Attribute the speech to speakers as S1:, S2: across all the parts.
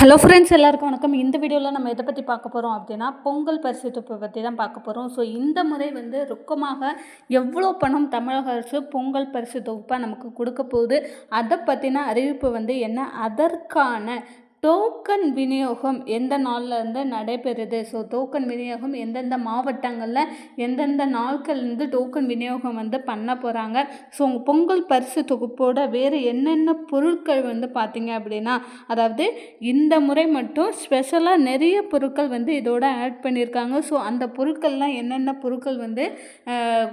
S1: Hello friends எல்லாருக்கும் வணக்கம். இந்த வீடியோவில் நம்ம எதை பற்றி பார்க்க போகிறோம் அப்படின்னா பொங்கல் பரிசு தொகுப்பை பற்றி தான் பார்க்க போகிறோம் ஸோ இந்த முறை வந்து ரொக்கமாக எவ்வளோ பணம் தமிழக அரசு பொங்கல் பரிசு தொகுப்பாக நமக்கு கொடுக்க போகுது? அதை பற்றின அறிவிப்பு வந்து என்ன? அதற்கான டோக்கன் விநியோகம் எந்த நாளில் இருந்து நடைபெறுது? ஸோ டோக்கன் விநியோகம் எந்தெந்த மாவட்டங்களில் எந்தெந்த நாட்கள்லேருந்து டோக்கன் விநியோகம் வந்து பண்ண போகிறாங்க ஸோ உங்கள் பொங்கல் பரிசு தொகுப்போட வேறு என்னென்ன பொருட்கள் வந்து பார்த்தீங்க அப்படின்னா அதாவது இந்த முறை மட்டும் ஸ்பெஷலாக நிறைய பொருட்கள் வந்து இதோட ஆட் பண்ணியிருக்காங்க. ஸோ அந்த பொருட்கள்லாம் என்னென்ன பொருட்கள் வந்து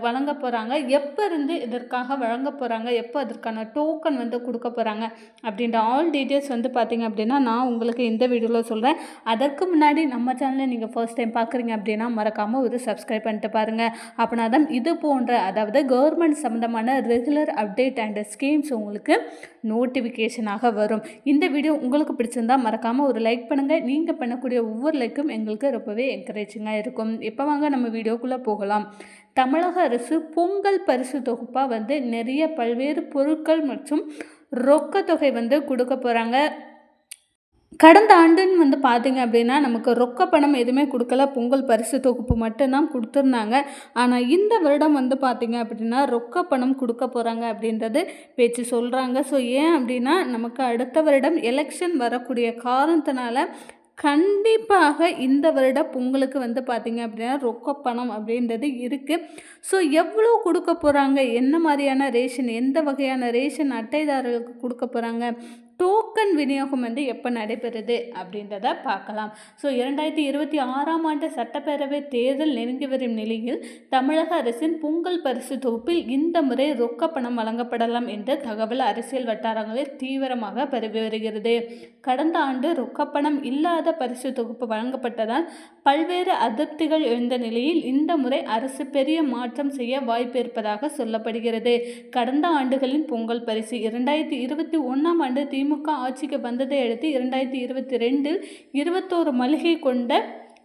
S1: வழங்க போகிறாங்க எப்போ இருந்து இதற்காக வழங்க போகிறாங்க எப்போ அதற்கான டோக்கன் வந்து கொடுக்க போகிறாங்க அப்படின்ற ஆல் டீட்டெயில்ஸ் வந்து பார்த்தீங்க அப்படின்னா நான் நான் உங்களுக்கு இந்த வீடியோவில் சொல்கிறேன் அதற்கு முன்னாடி நம்ம சேனலை நீங்கள் ஃபர்ஸ்ட் டைம் பார்க்குறீங்க அப்படின்னா மறக்காமல் ஒரு சப்ஸ்கிரைப் பண்ணிட்டு பாருங்கள் அப்படின்னா தான் இது போன்ற அதாவது கவர்மெண்ட் சம்மந்தமான ரெகுலர் அப்டேட் அண்ட் ஸ்கீம்ஸ் உங்களுக்கு நோட்டிஃபிகேஷனாக வரும். இந்த வீடியோ உங்களுக்கு பிடிச்சிருந்தா மறக்காமல் ஒரு லைக் பண்ணுங்கள் நீங்கள் பண்ணக்கூடிய ஒவ்வொரு லைக்கும் எங்களுக்கு ரொம்பவே என்கரேஜிங்காக இருக்கும். இப்போ வாங்க நம்ம வீடியோக்குள்ளே போகலாம். தமிழக அரசு பொங்கல் பரிசு தொகுப்பாக வந்து நிறைய பல்வேறு பொருட்கள் மற்றும் ரொக்க தொகை வந்து கொடுக்க போகிறாங்க கடந்த ஆண்டுன்னு வந்து பார்த்தீங்க அப்படின்னா நமக்கு ரொக்க பணம் எதுவுமே கொடுக்கல. பொங்கல் பரிசு தொகுப்பு மட்டும்தான் கொடுத்துருந்தாங்க. ஆனால் இந்த வருடம் வந்து பார்த்தீங்க அப்படின்னா ரொக்க பணம் கொடுக்க போகிறாங்க அப்படின்றது பேச்சு சொல்கிறாங்க ஸோ ஏன் அப்படின்னா நமக்கு அடுத்த வருடம் எலெக்ஷன் வரக்கூடிய காரணத்தினால கண்டிப்பாக இந்த வருட பொங்கலுக்கு வந்து பார்த்தீங்க அப்படின்னா ரொக்க பணம் அப்படின்றது இருக்குது ஸோ எவ்வளோ கொடுக்க போகிறாங்க என்ன மாதிரியான ரேஷன்? எந்த வகையான ரேஷன் அட்டைதாரர்களுக்கு கொடுக்க போகிறாங்க டோக்கன் விநியோகம் வந்து எப்போ நடைபெறுது அப்படின்றத பார்க்கலாம். ஸோ இரண்டாயிரத்தி இருபத்தி ஆறாம் ஆண்டு சட்டப்பேரவை தேர்தல் நெருங்கி வரும் நிலையில் தமிழக அரசின் பொங்கல் பரிசு தொகுப்பில் இந்த முறை ரொக்க பணம் வழங்கப்படலாம் என்ற தகவல் அரசியல் வட்டாரங்களில் தீவிரமாக பரவி வருகிறது. கடந்த ஆண்டு ரொக்கப்பணம் இல்லாத பரிசு தொகுப்பு வழங்கப்பட்டதால் பல்வேறு அதிருப்திகள் எழுந்த நிலையில் இந்த முறை அரசு பெரிய மாற்றம் செய்ய வாய்ப்பு இருப்பதாக சொல்லப்படுகிறது. கடந்த ஆண்டுகளின் பொங்கல் பரிசு இரண்டாயிரத்தி இருபத்தி ஒன்றாம் ஆண்டு திமுக திமுக ஆட்சிக்கு வந்ததை அடுத்து இரண்டாயிரத்தி இருபத்தி ரெண்டில் இருபத்தோரு மளிகை கொண்ட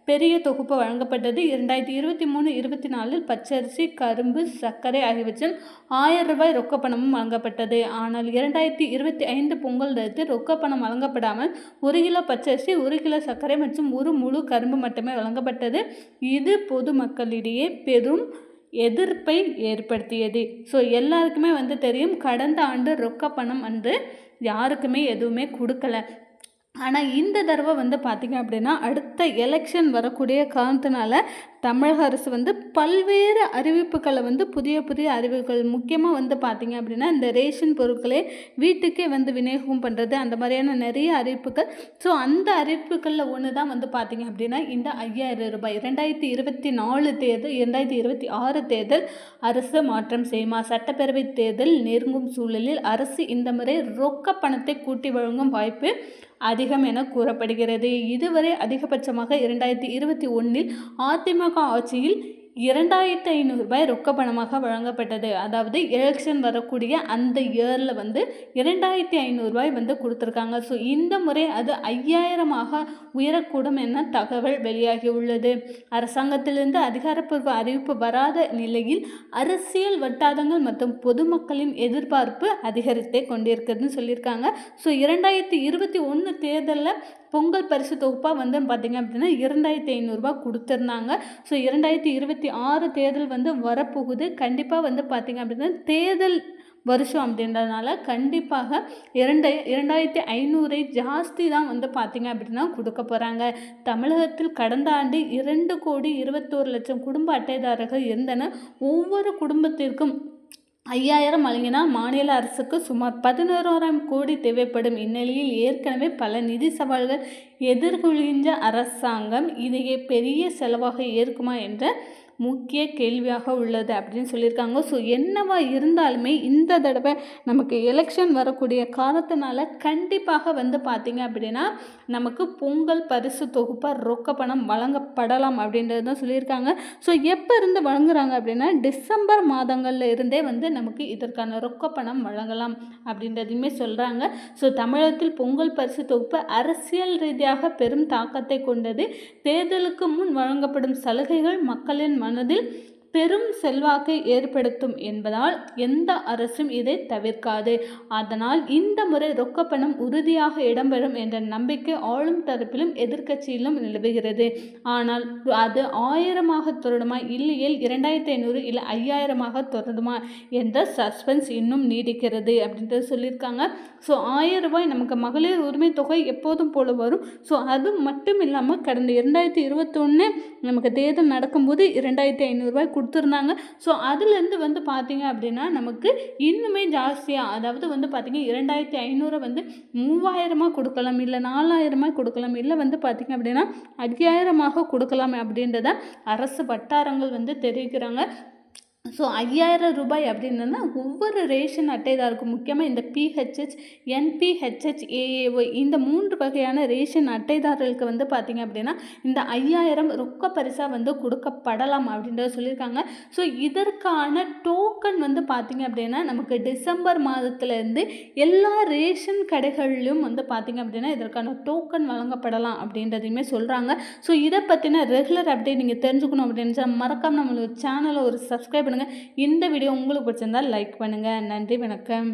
S1: பெரிய தொகுப்பு வழங்கப்பட்டது. இரண்டாயிரத்தி இருபத்தி மூணு இருபத்தி நாலில் பச்சரிசி கரும்பு சர்க்கரை ஆகியவற்றில் ஆயிரம் ரூபாய் ரொக்கப்பணமும் வழங்கப்பட்டது. ஆனால் இரண்டாயிரத்தி இருபத்தி ஐந்து பொங்கல் அடுத்து ரொக்கப்பணம் வழங்கப்படாமல் ஒரு கிலோ பச்சரிசி ஒரு கிலோ சர்க்கரை மற்றும் ஒரு முழு கரும்பு மட்டுமே வழங்கப்பட்டது. இது பொதுமக்களிடையே பெரும் எதிர்ப்பை ஏற்படுத்தியது. ஸோ எல்லாருக்குமே வந்து தெரியும் கடந்த ஆண்டு ரொக்க பணம் வந்து யாருக்குமே எதுவுமே கொடுக்கல. ஆனால் இந்த தடவை வந்து பார்த்திங்க அப்படின்னா அடுத்த எலெக்ஷன் வரக்கூடிய காரணத்தினால தமிழக அரசு வந்து பல்வேறு அறிவிப்புகளை வந்து புதிய புதிய அறிவிப்புகள் முக்கியமாக வந்து பார்த்திங்க அப்படின்னா இந்த ரேஷன் பொருட்களே வீட்டுக்கே வந்து விநியோகம் பண்ணுறது அந்த மாதிரியான நிறைய அறிவிப்புகள். ஸோ அந்த அறிவிப்புகளில் ஒன்று தான் வந்து பார்த்திங்க அப்படின்னா இந்த ஐயாயிரம் ரூபாய் ரெண்டாயிரத்தி இருபத்தி நாலு தேர்தல் இரண்டாயிரத்தி இருபத்தி ஆறு தேர்தல் அரசு மாற்றம் செய்யுமா? சட்டப்பேரவை தேர்தல் நெருங்கும் சூழலில் அரசு இந்த முறை ரொக்க பணத்தை கூட்டி வழங்கும் வாய்ப்பு அதிகம் என கூறப்படுகிறது. இதுவரை அதிகபட்சமாக இரண்டாயிரத்தி இருபத்தி ஒன்றில் அதிமுக ஆட்சியில் இரண்டாயிரத்து ஐநூறு ரூபாய் ரொக்க பணமாக வழங்கப்பட்டது. அதாவது எலெக்ஷன் வரக்கூடிய அந்த இயரில் வந்து இரண்டாயிரத்தி ஐநூறுரூவாய் வந்து கொடுத்துருக்காங்க. ஸோ இந்த முறை அது ஐயாயிரமாக உயரக்கூடும் என தகவல் வெளியாகி உள்ளது அரசாங்கத்திலிருந்து அதிகாரப்பூர்வ அறிவிப்பு வராத நிலையில் அரசியல் வட்டாரங்கள் மற்றும் பொதுமக்களின் எதிர்பார்ப்பு அதிகரித்தே கொண்டிருக்குதுன்னு சொல்லியிருக்காங்க. ஸோ இரண்டாயிரத்தி இருபத்தி ஒன்று தேர்தலில் பொங்கல் பரிசு தொகுப்பாக வந்து பார்த்திங்க அப்படின்னா இரண்டாயிரத்தி ஐநூறுரூவா கொடுத்துருந்தாங்க. ஸோ இரண்டாயிரத்தி இருபத்தி ஆறு தேர்தல் வந்து வரப்போகுது. கண்டிப்பாக வந்து பார்த்திங்க அப்படின்னா தேர்தல் வருஷம் அப்படின்றதுனால கண்டிப்பாக இரண்டு இரண்டாயிரத்தி ஐநூறை ஜாஸ்தி தான் வந்து பார்த்திங்க அப்படின்னா கொடுக்க போகிறாங்க தமிழகத்தில் கடந்த ஆண்டு இரண்டு கோடி இருபத்தோரு லட்சம் குடும்ப அட்டைதாரர்கள் இருந்தன. ஒவ்வொரு குடும்பத்திற்கும் ஐயாயிரம் வழங்கினா மாநில அரசுக்கு சுமார் பதினோராயிரம் கோடி தேவைப்படும் இந்நிலையில் ஏற்கனவே பல நிதி சவால்கள் எதிர்கொள்கின்ற அரசாங்கம் இதையே பெரிய செலவாக ஏற்குமா என்ற முக்கிய கேள்வியாக உள்ளது அப்படின்னு சொல்லியிருக்காங்க. ஸோ என்னவா இருந்தாலுமே இந்த தடவை நமக்கு எலெக்ஷன் வரக்கூடிய காலத்தினால கண்டிப்பாக வந்து பார்த்திங்க அப்படின்னா நமக்கு பொங்கல் பரிசு தொகுப்பாக ரொக்க பணம் வழங்கப்படலாம் அப்படின்றது தான் சொல்லியிருக்காங்க. ஸோ எப்போ இருந்து வழங்குறாங்க அப்படின்னா டிசம்பர் மாதங்களில் இருந்தே வந்து நமக்கு இதற்கான ரொக்க பணம் வழங்கலாம் அப்படின்றதையுமே சொல்கிறாங்க ஸோ தமிழகத்தில் பொங்கல் பரிசு தொகுப்பு அரசியல் ரீதியாக பெரும் தாக்கத்தை கொண்டது. தேர்தலுக்கு முன் வழங்கப்படும் சலுகைகள் மக்களின் കാണുന്നതിൽ பெரும் செல்வாக்கை ஏற்படுத்தும் என்பதால் எந்த அரசும் இதை தவிர்க்காது. அதனால் இந்த முறை ரொக்கப்பணம் உறுதியாக இடம்பெறும் என்ற நம்பிக்கை ஆளும் தரப்பிலும் எதிர்க்கட்சியிலும் நிலவுகிறது. ஆனால் அது ஆயிரமாக தொடருமா? இல்லையேல் இரண்டாயிரத்தி ஐநூறு இல்லை ஐயாயிரமாக தொடருமா? என்ற சஸ்பென்ஸ் இன்னும் நீடிக்கிறது அப்படின்றது சொல்லியிருக்காங்க. ஸோ ஆயிரம் ரூபாய் நமக்கு மகளிர் உரிமை தொகை எப்போதும் போல வரும். ஸோ அது மட்டும் இல்லாமல் கடந்த இரண்டாயிரத்தி இருபத்தொன்று நமக்கு தேர்தல் நடக்கும்போது இரண்டாயிரத்தி ஐநூறுரூவாய் கொடுத்துருந்தாங்க. ஸோ அதுலேருந்து வந்து பார்த்திங்க அப்படின்னா நமக்கு இன்னுமே ஜாஸ்தியாக அதாவது வந்து பார்த்திங்க இரண்டாயிரத்தி ஐநூறை வந்து மூவாயிரமாக கொடுக்கலாம் இல்லை நாலாயிரமாக கொடுக்கலாம் இல்லை வந்து பார்த்திங்க அப்படின்னா ஐயாயிரமாக கொடுக்கலாம் அப்படின்றத அரசு வட்டாரங்கள் வந்து தெரிவிக்கிறாங்க. ஸோ ஐயாயிரம் ரூபாய் அப்படின்னா ஒவ்வொரு ரேஷன் அட்டைதாருக்கும் முக்கியமாக இந்த பிஹெச்ஹெச் என்பிஹெச்ஹெச் ஏஏஒய் இந்த மூன்று வகையான ரேஷன் அட்டைதாரர்களுக்கு வந்து பார்த்திங்க அப்படின்னா இந்த ஐயாயிரம் ரொக்க பரிசாக வந்து கொடுக்கப்படலாம் அப்படின்றத சொல்லியிருக்காங்க. ஸோ இதற்கான டோக்கன் வந்து பார்த்திங்க அப்படின்னா நமக்கு டிசம்பர் மாதத்துலேருந்து எல்லா ரேஷன் கடைகள்லையும் வந்து பார்த்திங்க அப்படின்னா இதற்கான டோக்கன் வழங்கப்படலாம் அப்படின்றதையுமே சொல்கிறாங்க ஸோ இதை பற்றின ரெகுலர் அப்டேட் நீங்கள் தெரிஞ்சுக்கணும் அப்படின்னு மறக்காமல் நம்மளோட சேனலை ஒரு சப்ஸ்கிரைப் பண்ணுங்கள் இந்த வீடியோ உங்களுக்கு பிடிச்சிருந்தால் லைக் பண்ணுங்கள் நன்றி வணக்கம்.